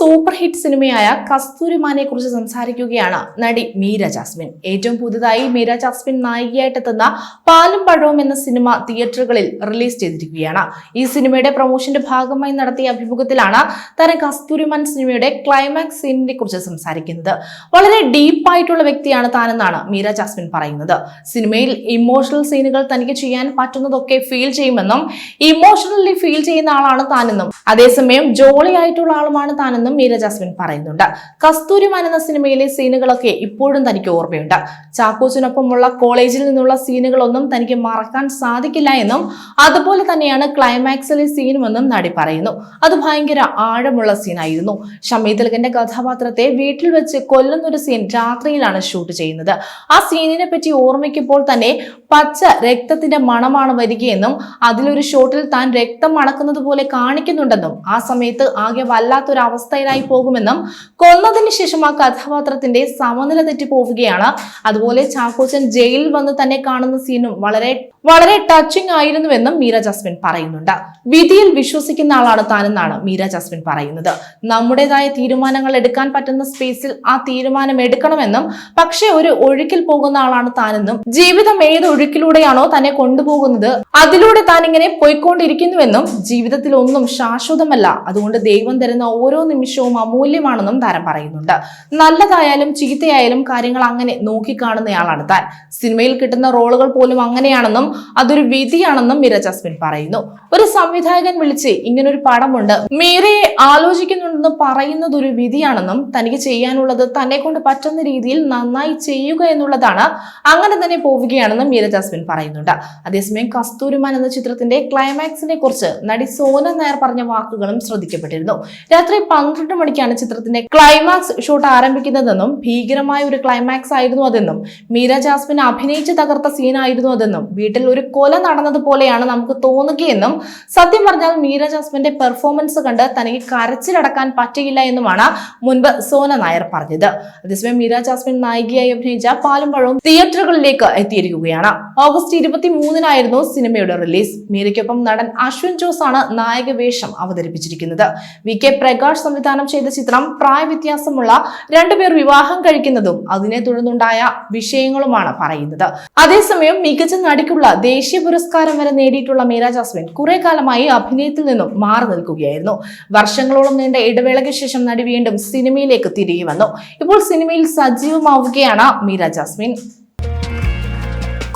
Super hit സിനിമയായ കസ്തൂരിമാനെ കുറിച്ച് സംസാരിക്കുകയാണ് നടി മീര ജാസ്മിൻ. ഏറ്റവും പുതുതായി മീര ജാസ്മിൻ നായികയായിട്ടെത്തുന്ന പാലും പഴവും എന്ന സിനിമ തിയേറ്ററുകളിൽ റിലീസ് ചെയ്തിരിക്കുകയാണ്. ഈ സിനിമയുടെ പ്രൊമോഷന്റെ ഭാഗമായി നടത്തിയ അഭിമുഖത്തിലാണ് താരം കസ്തൂരിമാൻ സിനിമയുടെ ക്ലൈമാക്സ് സീനിനെ കുറിച്ച് സംസാരിക്കുന്നത്. വളരെ ഡീപ്പായിട്ടുള്ള വ്യക്തിയാണ് താനെന്നാണ് മീര ജാസ്മിൻ പറയുന്നത്. സിനിമയിൽ ഇമോഷണൽ സീനുകൾ തനിക്ക് ചെയ്യാൻ പറ്റുന്നതൊക്കെ ഫീൽ ചെയ്യുമെന്നും ഇമോഷണലി ഫീൽ ചെയ്യുന്ന ആളാണ് താനെന്നും. അതേസമയം ജോളി ആയിട്ടുള്ള ആളുമാണ് താനെന്നും മീര ജാസ്മിൻ പറയുന്നുണ്ട്. കസ്തൂരിമാൻ എന്ന സിനിമയിലെ സീനുകളൊക്കെ ഇപ്പോഴും തനിക്ക് ഓർമ്മയുണ്ട്. ചാക്കോച്ചിനൊപ്പമുള്ള കോളേജിൽ നിന്നുള്ള സീനുകളൊന്നും തനിക്ക് മറക്കാൻ സാധിക്കില്ല എന്നും അതുപോലെ തന്നെയാണ് ക്ലൈമാക്സിലെ സീനുമെന്നും നടി പറയുന്നു. അത് ഭയങ്കര ആഴമുള്ള സീനായിരുന്നു. ഷമീ തിലകന്റെ കഥാപാത്രത്തെ വീട്ടിൽ വെച്ച് കൊല്ലുന്നൊരു സീൻ രാത്രിയിലാണ് ഷൂട്ട് ചെയ്യുന്നത്. ആ സീനിനെ പറ്റി ഓർമ്മിക്കുമ്പോൾ തന്നെ പച്ച രക്തത്തിന്റെ മണമാണ് വരികയെന്നും അതിലൊരു ഷോട്ടിൽ താൻ രക്തം മണക്കുന്നത് പോലെ കാണിക്കുന്നുണ്ടെന്നും ആ സമയത്ത് ആകെ വല്ലാത്തൊരു അവസ്ഥയിലായി പോകുമെന്നും കൊന്നതിന് ശേഷം ആ കഥാപാത്രത്തിന്റെ സമനില തെറ്റി പോവുകയാണ്. അതുപോലെ ചാക്കോച്ചൻ ജയിലിൽ വന്ന് തന്നെ കാണുന്ന സീനും വളരെ വളരെ ടച്ചിങ് ആയിരുന്നുവെന്നും മീര ജസ്മിൻ പറയുന്നുണ്ട്. വിധിയിൽ വിശ്വസിക്കുന്ന ആളാണ് താനെന്നാണ് മീര ജസ്മിൻ പറയുന്നത്. നമ്മുടേതായ തീരുമാനങ്ങൾ എടുക്കാൻ പറ്റുന്ന സ്പേസിൽ ആ തീരുമാനം എടുക്കണമെന്നും പക്ഷെ ഒരു ഒഴുക്കിൽ പോകുന്ന ആളാണ് താനെന്നും ജീവിതം ഏത് ഒഴുക്കിലൂടെയാണോ തന്നെ കൊണ്ടുപോകുന്നത് അതിലൂടെ താൻ ഇങ്ങനെ പോയിക്കൊണ്ടിരിക്കുന്നുവെന്നും ജീവിതത്തിൽ ഒന്നും ശാശ്വതമല്ല. അതുകൊണ്ട് ദൈവം തരുന്ന ഓരോ നിമിഷവും അമൂല്യമാണെന്നും താരം പറയുന്നുണ്ട്. നല്ലതായാലും ചീത്തയായാലും കാര്യങ്ങൾ അങ്ങനെ നോക്കിക്കാണുന്നയാളാണ് താൻ. സിനിമയിൽ കിട്ടുന്ന റോളുകൾ പോലും അങ്ങനെയാണെന്നും അതൊരു വിധിയാണെന്നും മിര ജസ്മിൻ പറയുന്നു. ഒരു സംവിധായകൻ വിളിച്ച് ഇങ്ങനൊരു പടമുണ്ട് മീരയെ ആലോചിക്കുന്നുണ്ടെന്ന് പറയുന്നത് ഒരു വിധിയാണെന്നും തനിക്ക് ചെയ്യാനുള്ളത് തന്നെ കൊണ്ട് പറ്റുന്ന രീതിയിൽ നന്നായി ചെയ്യുക എന്നുള്ളതാണ് അങ്ങനെ തന്നെ പോവുകയാണെന്നും മീര ജാസ്മിൻ പറയുന്നുണ്ട്. അതേസമയം കസ്തൂരിമാൻ എന്ന ചിത്രത്തിന്റെ ക്ലൈമാക്സിനെ കുറിച്ച് നടി സോന നായർ പറഞ്ഞ വാക്കുകളും ശ്രദ്ധിക്കപ്പെട്ടിരുന്നു. രാത്രി പന്ത്രണ്ട് മണിക്കാണ് ചിത്രത്തിന്റെ ക്ലൈമാക്സ് ഷൂട്ട് ആരംഭിക്കുന്നതെന്നും ഭീകരമായ ഒരു ക്ലൈമാക്സ് ആയിരുന്നു അതെന്നും മീര ജാസ്മിൻ അഭിനയിച്ച് തകർത്ത സീനായിരുന്നു അതെന്നും വീട്ടിൽ ഒരു കൊല നടന്നതുപോലെയാണ് നമുക്ക് തോന്നുകയെന്നും സത്യം പറഞ്ഞാൽ മീര ജാസ്മിന്റെ പെർഫോമൻസ് കണ്ട് തനിക്ക് കരച്ചിലടക്കാൻ പറ്റിയില്ല എന്നുമാണ് മുൻപ് സോന നായർ പറഞ്ഞത്. അതേസമയം മീര ജാസ്മിൻ നായികയായി അഭിനയിച്ച പാലും പഴവും തിയേറ്ററുകളിലേക്ക് എത്തിയിരിക്കുകയാണ്. ഓഗസ്റ്റ് ഇരുപത്തി മൂന്നിനായിരുന്നു സിനിമയുടെ റിലീസ്. മീരയ്ക്കൊപ്പം നടൻ അശ്വിൻ ജോസ് ആണ് നായക വേഷം അവതരിപ്പിച്ചിരിക്കുന്നത്. വി കെ പ്രകാശ് സംവിധാനം ചെയ്ത ചിത്രം പ്രായവ്യത്യാസമുള്ള രണ്ടുപേർ വിവാഹം കഴിക്കുന്നതും അതിനെ തുടർന്നുണ്ടായ വിഷയങ്ങളുമാണ് പറയുന്നത്. അതേസമയം മികച്ച നടിക്കുള്ള ദേശീയ പുരസ്കാരം വരെ നേടിയിട്ടുള്ള മീര ജാസ്മിൻ കുറെ കാലമായി അഭിനയത്തിൽ നിന്നും മാറി നിൽക്കുകയായിരുന്നു. വർഷങ്ങളോളം നീണ്ട ഇടവേളയ്ക്ക് ശേഷം നടി വീണ്ടും സിനിമയിലേക്ക് തിരികെ വന്നു. ഇപ്പോൾ സിനിമയിൽ സജീവമാവുകയാണ് മീര ജാസ്മിൻ.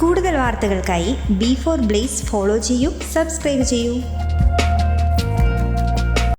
കൂടുതൽ വാർത്തകൾക്കായി ബി ഫോർ ബ്ലേസ് ഫോളോ ചെയ്യൂ സബ്സ്ക്രൈബ് ചെയ്യൂ.